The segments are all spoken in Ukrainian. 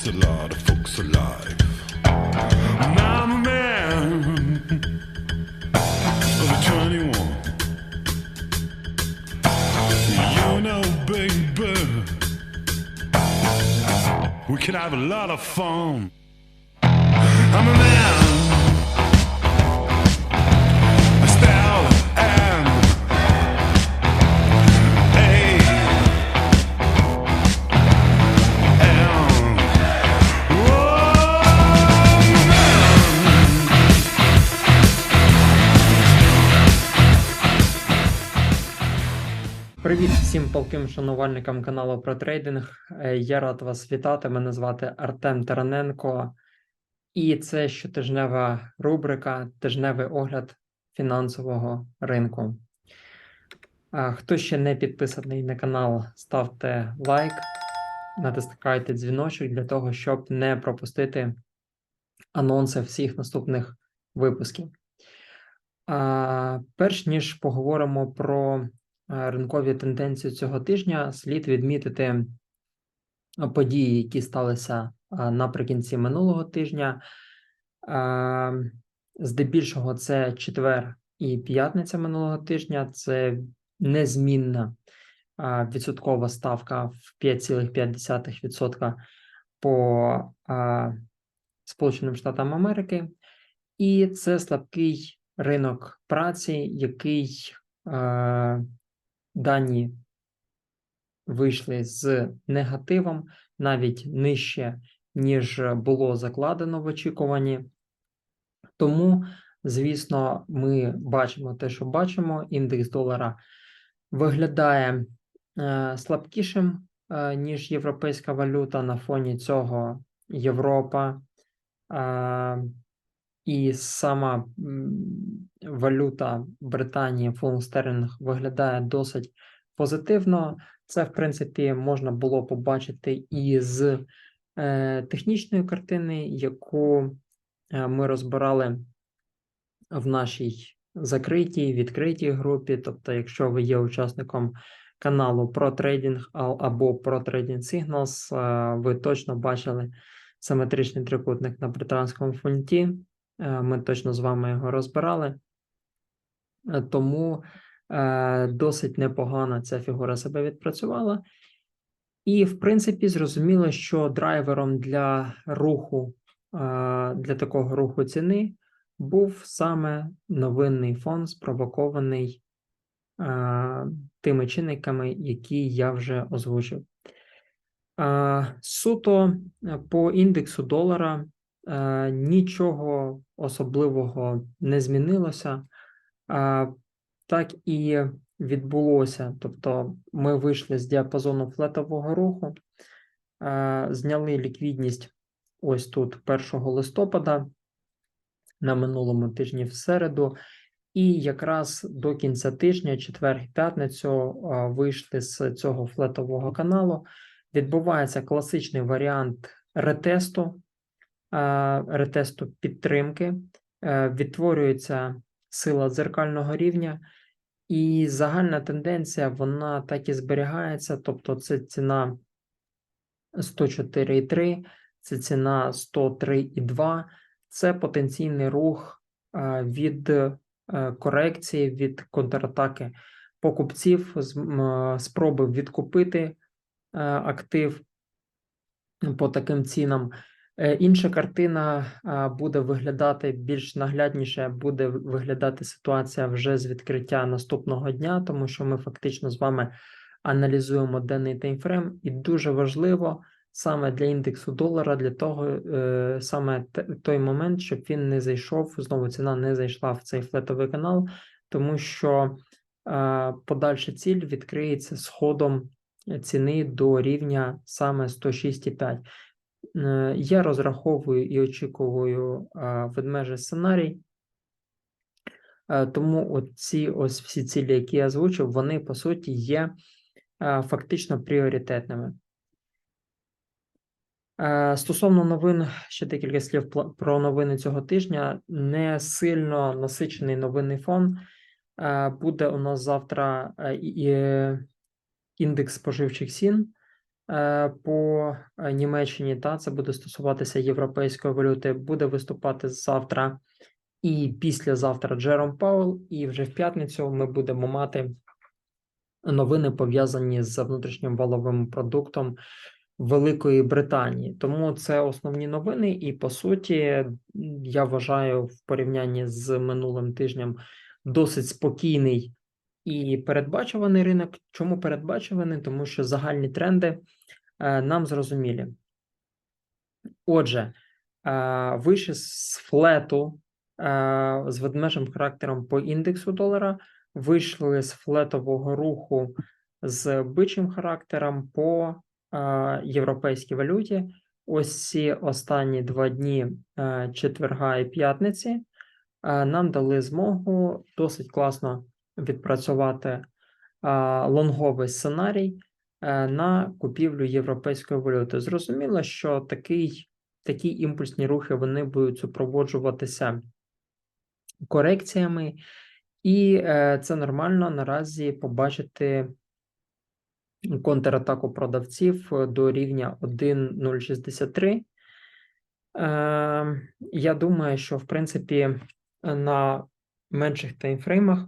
Keeps a lot of folks alive. I'm a man of 21. You know, baby, we can have a lot of fun. I'm a man. Привіт всім палким шанувальникам каналу про трейдинг. Е, Я рад вас вітати. Мене звати Артем Тараненко, і це щотижнева рубрика Тижневий огляд фінансового ринку. Хто ще не підписаний на канал, ставте лайк, натискайте дзвіночок для того, щоб не пропустити анонси всіх наступних випусків. Перш ніж поговоримо про ринкові тенденції цього тижня, слід відмітити е, події, які сталися е, наприкінці минулого тижня. Е, Здебільшого, це четвер і п'ятниця минулого тижня. Це незмінна е, відсоткова ставка в 5,5% по е, Сполученим Штатам Америки, і це слабкий ринок праці, який е, дані вийшли з негативом навіть нижче, ніж було закладено в очікуванні. Тому, звісно, ми бачимо те, що бачимо. Індекс долара виглядає е, слабкішим, е, ніж європейська валюта. На фоні цього Європа е, і сама валюта Британії, фунт стерлінг, виглядає досить позитивно. Це, в принципі, можна було побачити і з е, технічної картини, яку е, ми розбирали в нашій закритій, відкритій групі. Тобто, якщо ви є учасником каналу трейдинг або трейдинг Signals, е, ви точно бачили симетричний трикутник на британському фунті. Е, Ми точно з вами його розбирали. Е, Тому е, досить непогано ця фігура себе відпрацювала. І, в принципі, зрозуміло, що драйвером для руху, для такого руху ціни був саме новинний фон, спровокований тими чинниками, які я вже озвучив. Суто по індексу долара нічого особливого не змінилося. Е, Так і відбулося. Тобто ми вийшли з діапазону флетового руху, е, зняли ліквідність ось тут 1 листопада на минулому тижні в середу, і якраз до кінця тижня, четвер, п'ятницю, е, вийшли з цього флетового каналу. Відбувається класичний варіант ретесту, е, ретесту підтримки, е, відтворюється сила дзеркального рівня, і загальна тенденція вона так і зберігається. Тобто, це ціна 104,3, це ціна 103,2, це потенційний рух е, від е, корекції, від контратаки покупців, е, спроби відкупити е, актив по таким цінам. Е, Інша картина буде виглядати більш наглядніше, буде виглядати ситуація вже з відкриття наступного дня, тому що ми фактично з вами аналізуємо денний таймфрейм, і дуже важливо саме для індексу долара, для того е, саме той момент, щоб він не зайшов, знову ціна не зайшла в цей флетовий канал, тому що подальша ціль відкриється сходом ціни до рівня саме 106,5. Е, Я розраховую і очікую ведмежий сценарій. Е, Тому от ці ось всі цілі, які я озвучив, вони по суті є е, фактично пріоритетними. Стосовно новин, ще декілька слів про новини цього тижня. Не сильно насичений новинний фон. Буде у нас завтра індекс споживчих цін по е, Німеччині. Та це буде стосуватися європейської валюти. Буде виступати завтра і післязавтра Джером Пауел. І вже в п'ятницю ми будемо мати новини пов'язані з внутрішнім валовим продуктом Великої Британії. Тому це основні новини, і по суті, я вважаю, в порівнянні з минулим тижнем досить спокійний і передбачуваний ринок. Чому передбачуваний? Тому що загальні тренди е, нам зрозумілі. Отже, е, вище з флету е, з ведмежим характером по індексу долара, вийшли з флетового руху з бичим характером по європейській валюті. Ось ці останні два дні четверга і п'ятниці нам дали змогу досить класно відпрацювати лонговий сценарій е, на купівлю європейської валюти. Зрозуміло, що такий, такі імпульсні рухи вони будуть супроводжуватися корекціями, і е, це нормально наразі побачити контратаку продавців е, до рівня 1.063. Е, я думаю, що в принципі на менших таймфреймах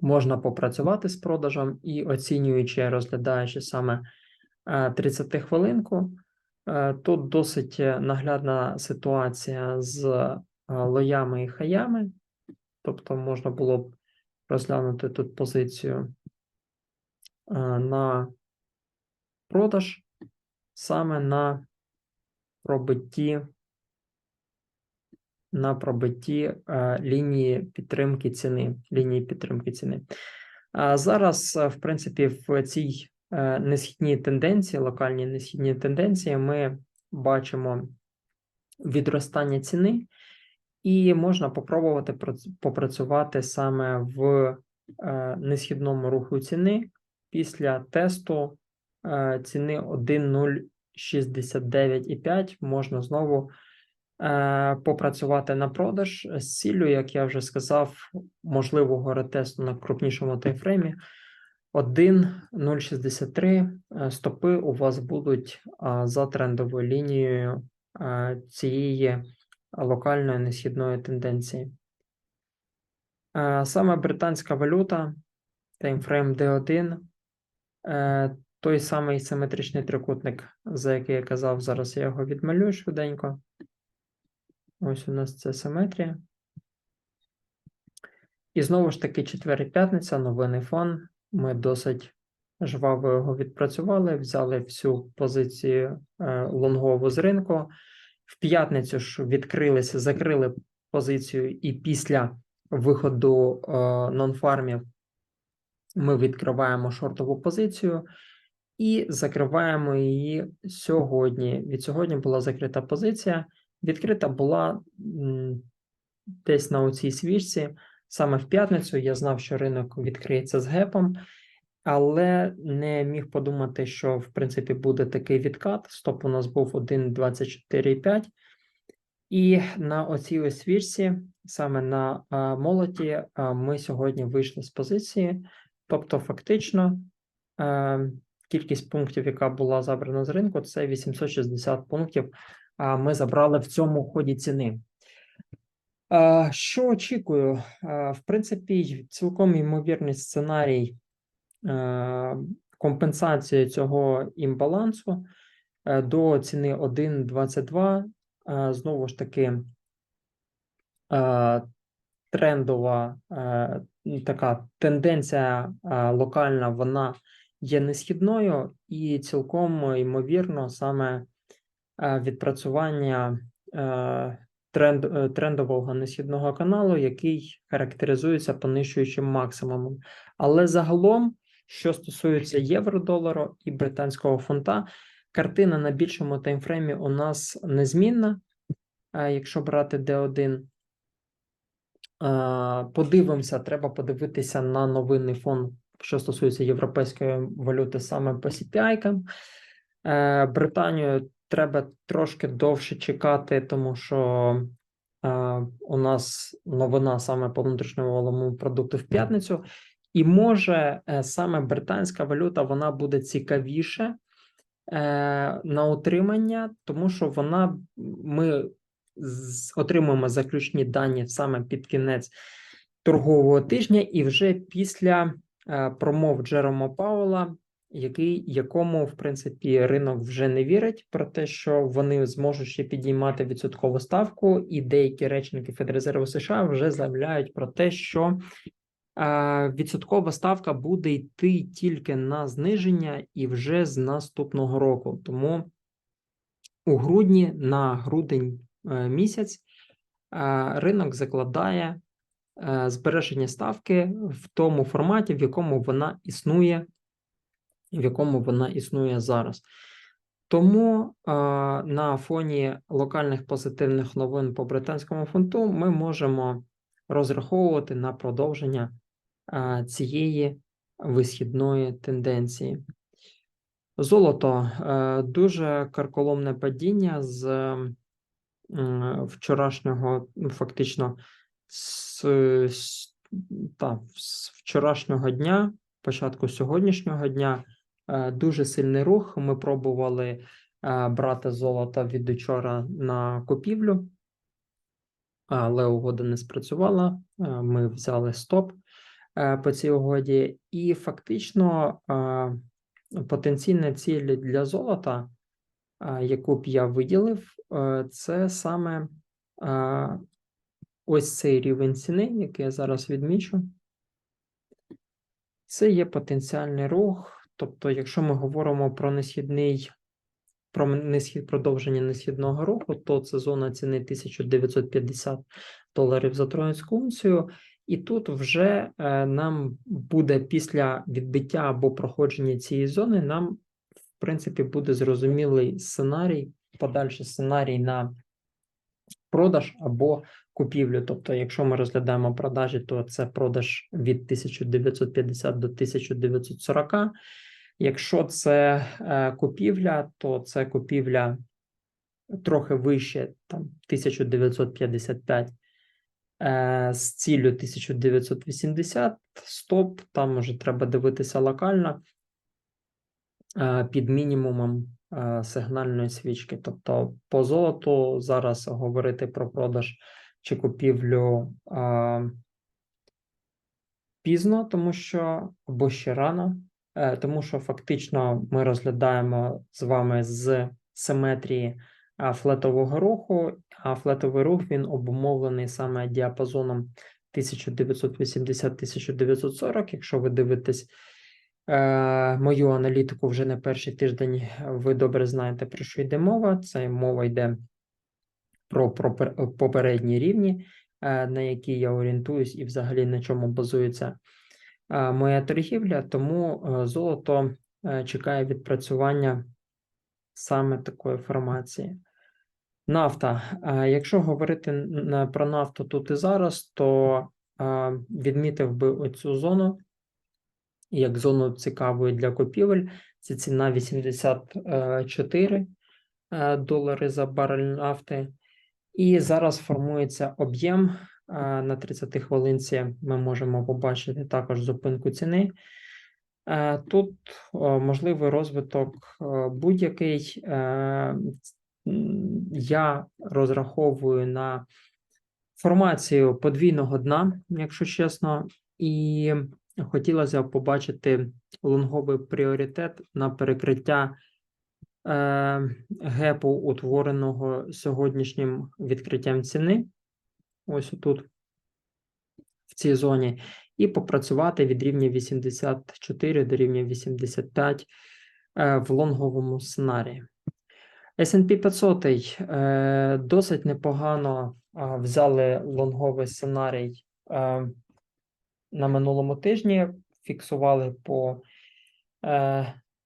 можна попрацювати з продажем і оцінюючи, розглядаючи саме 30 хвилинку. Е, Тут досить е, наглядна ситуація з е, лоями і хаями, тобто можна було б розглянути тут позицію е, на продаж саме на пробитті на пробитті е, лінії підтримки ціни. Лінії підтримки ціни. А зараз, е, в принципі, в цій е, несхідній тенденції, локальній несхідній тенденції, ми бачимо відростання ціни, і можна попробувати прац- попрацювати саме в несхідному руху ціни після тесту ціни 1.069,5 можна знову попрацювати на продаж з ціллю, як я вже сказав, можливого ретесту на крупнішому таймфреймі. 1.063 е, стопи у вас будуть за трендовою лінією е, цієї локальної несхідної тенденції. Е, Саме британська валюта, таймфрейм D1, е, той самий симетричний трикутник, за який я казав, зараз я його відмалюю швиденько. Ось у нас це симетрія. І знову ж таки, четвер п'ятниця, новинний фон. Ми досить жваво його відпрацювали, взяли всю позицію е, лонгову з ринку. В п'ятницю ж відкрилися, закрили позицію, і після виходу е, нонфармів ми відкриваємо шортову позицію і закриваємо її сьогодні. Від сьогодні була закрита позиція. Відкрита була десь на оцій свічці. Саме в п'ятницю я знав, що ринок відкриється з гепом, але не міг подумати, що в принципі буде такий відкат. Стоп у нас був 1,24,5. І на оцій ось свічці, саме на молоті, ми сьогодні вийшли з позиції. Тобто, фактично, кількість пунктів, яка була забрана з ринку, це 860 пунктів. Ми забрали в цьому ході ціни. Що очікую? В принципі, цілком ймовірний сценарій компенсації цього імбалансу до ціни 1,22. Е, Знову ж таки, трендова така тенденція локальна, вона є несхідною, і цілком ймовірно саме відпрацювання е, тренд, е, трендового несхідного каналу, який характеризується понищуючим максимумом. Але загалом, що стосується євро-долару і британського фунта, картина на більшому таймфреймі у нас незмінна. Е, Якщо брати D1, Е, Подивимося, треба подивитися на новинний фон, що стосується європейської валюти саме по. Е, Британію треба трошки довше чекати, тому що е, у нас новина саме по внутрішньому валовому продукту в п'ятницю, і може е, саме британська валюта вона буде цікавіше е, на утримання, тому що вона ми з- отримуємо заключні дані саме під кінець торгового тижня, і вже після е, промов Джерома Пауела, який якому в принципі ринок вже не вірить про те, що вони зможуть ще підіймати відсоткову ставку, і деякі речники Федрезерву США вже заявляють про те, що відсоткова ставка буде йти тільки на зниження і вже з наступного року. Тому у грудні на грудень е, місяць ринок закладає е, збереження ставки в тому форматі, в якому вона існує, в якому вона існує зараз. Тому е, на фоні локальних позитивних новин по британському фунту ми можемо розраховувати на продовження е, цієї висхідної тенденції. Золото е, дуже карколомне падіння з м, вчорашнього, ну, фактично, з, з- та, з вчорашнього дня, початку сьогоднішнього дня, е, дуже сильний рух. Ми пробували е, брати золото від учора на купівлю, але угода не спрацювала. Е, Ми взяли стоп е, по цій угоді, і фактично е, потенційна ціль для золота, яку б я виділив, е, це саме ось цей рівень ціни, який я зараз відмічу. Це є потенціальний рух. Тобто, якщо ми говоримо про несхідний, про несхід, продовження несхідного руху, то це зона ціни 1950 доларів за троянську унцію. І тут вже е, нам буде після відбиття або проходження цієї зони, нам, в принципі, буде зрозумілий сценарій, подальший сценарій на продаж або купівлю. Тобто, якщо ми розглядаємо продажі, то це продаж від 1950 до 1940. Якщо це е, купівля, то це купівля трохи вище, там 1955 е, з ціллю 1980, стоп, там вже треба дивитися локально е, під мінімумом сигнальної свічки. Тобто по золоту зараз говорити про продаж чи купівлю пізно, тому що або ще рано, тому що фактично ми розглядаємо з вами з симетрії флетового руху, а флетовий рух він обумовлений саме діапазоном 1980-1940. Якщо ви дивитесь е, мою аналітику вже не перший тиждень, ви добре знаєте, про що йде мова. Це мова йде про, про попередні рівні, е, на які я орієнтуюсь, і взагалі на чому базується е, моя торгівля. Тому е, золото е, чекає відпрацювання саме такої формації. Нафта. Е, Якщо говорити про нафту тут і зараз, то е, відмітив би оцю зону як зону цікавої для купівель. Це ціна 84 е, долари за барель нафти. І зараз формується об'єм е, на 30 хвилинці. Ми можемо побачити також зупинку ціни. Е, Тут можливий розвиток е, будь-який. Е, Я розраховую на формацію подвійного дна, якщо чесно, і хотілося б побачити лонговий пріоритет на перекриття гепу, утвореного сьогоднішнім відкриттям ціни. Ось тут, в цій зоні, і попрацювати від рівня 84 до рівня 85 е, в лонговому сценарії. S&P 500 е, досить непогано е, взяли лонговий сценарій на минулому тижні, фіксували по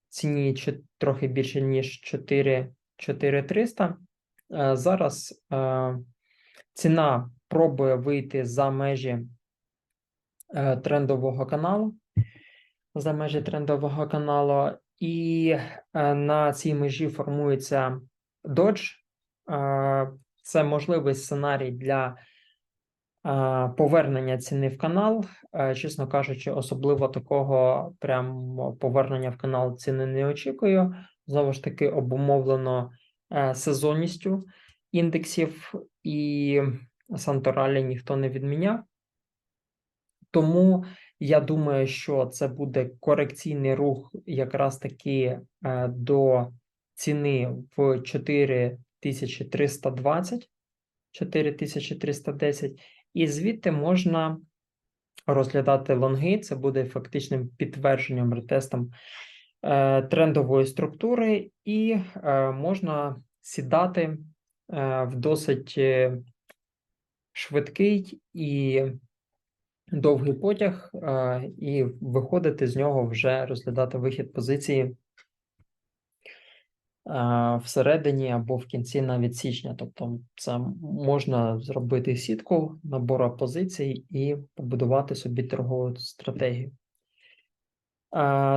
ціні трохи більше, ніж 4 4300. Е, зараз ціна пробує вийти за межі е, трендового каналу. За межі трендового каналу, і е, на цій межі формується додж. Е, Це можливий сценарій для повернення ціни в канал. Чесно кажучи, особливо такого прям повернення в канал ціни не очікую. Знову ж таки, обумовлено сезонністю індексів, і Санторалі ніхто не відміняв. Тому я думаю, що це буде корекційний рух якраз таки е, до ціни в 4320, 4310, і звідти можна розглядати лонги. Це буде фактичним підтвердженням ретестом е, трендової структури, і е, можна сідати в досить швидкий і довгий потяг, і виходити з нього вже розглядати вихід позиції всередині або в кінці навіть січня. Тобто, це можна зробити сітку набору позицій і побудувати собі торгову стратегію.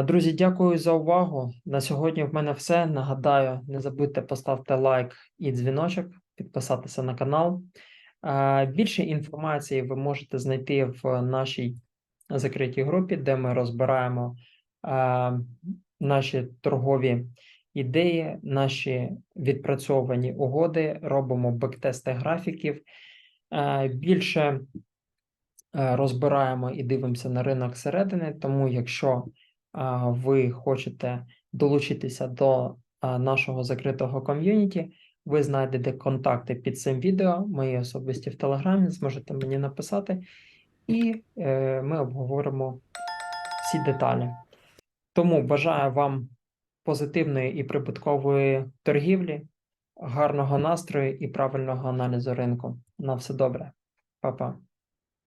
Друзі, дякую за увагу. На сьогодні в мене все. Нагадаю, не забудьте поставити лайк і дзвіночок, підписатися на канал. Більше інформації ви можете знайти в нашій закритій групі, де ми розбираємо наші торгові ідеї, наші відпрацьовані угоди, робимо бектести графіків. Більше розбираємо і дивимося на ринок середини. Тому, якщо ви хочете долучитися до нашого закритого ком'юніті, ви знайдете контакти під цим відео, мої особисті в Телеграмі, зможете мені написати, і е, ми обговоримо всі деталі. Тому бажаю вам позитивної і прибуткової торгівлі, гарного настрою і правильного аналізу ринку. На все добре, Па-па.